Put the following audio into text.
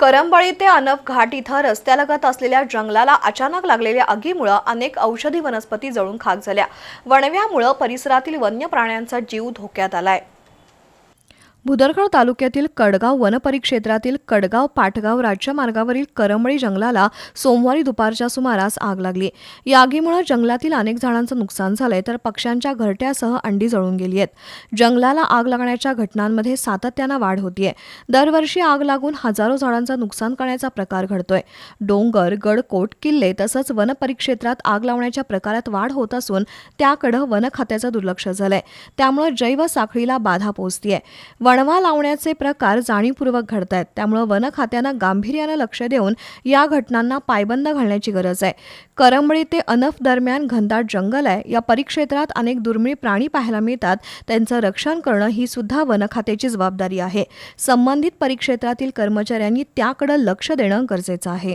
करंबळी ते अनफ घाट इथं रस्त्यालगत असलेल्या जंगलाला अचानक लागलेल्या आगीमुळं अनेक औषधी वनस्पती जळून खाक झाल्या. वणव्यामुळं परिसरातील वन्य प्राण्यांचा जीव धोक्यात आलाय. भुदरखळ तालुक्यातील कडगाव वनपरिक्षेत्रातील कडगाव पाटगाव राज्य मार्गावरील करंबळी जंगलाला सोमवारी दुपारच्या सुमारास आग लागली. या आगीमुळे जंगलातील अनेक झाडांचं नुकसान झालंय तर पक्ष्यांच्या घरट्यासह अंडी जळून गेली आहेत. जंगलाला आग लागण्याच्या घटनांमध्ये सातत्यानं वाढ होतीये. दरवर्षी आग लागून हजारो झाडांचं नुकसान करण्याचा प्रकार घडतोय. डोंगर गडकोट किल्ले तसंच वनपरिक्षेत्रात आग लावण्याच्या प्रकारात वाढ होत असून त्याकडे वन खात्याचं दुर्लक्ष झालंय. त्यामुळे जैव साखळीला बाधा पोहोचतीये. वणवा लावण्याचे प्रकार जाणीवपूर्वक घडत आहेत त्यामुळे वन खात्यानं गांभीर्यानं लक्ष देऊन या घटनांना पायबंद घालण्याची गरज आहे. करंबळी ते अनफ दरम्यान घनदाट जंगल आहे. या परिक्षेत्रात अनेक दुर्मिळ प्राणी पाहायला मिळतात. त्यांचं रक्षण करणं ही सुद्धा वन खात्याची जबाबदारी आहे. संबंधित परिक्षेत्रातील कर्मचाऱ्यांनी त्याकडे लक्ष देणं गरजेचं आहे.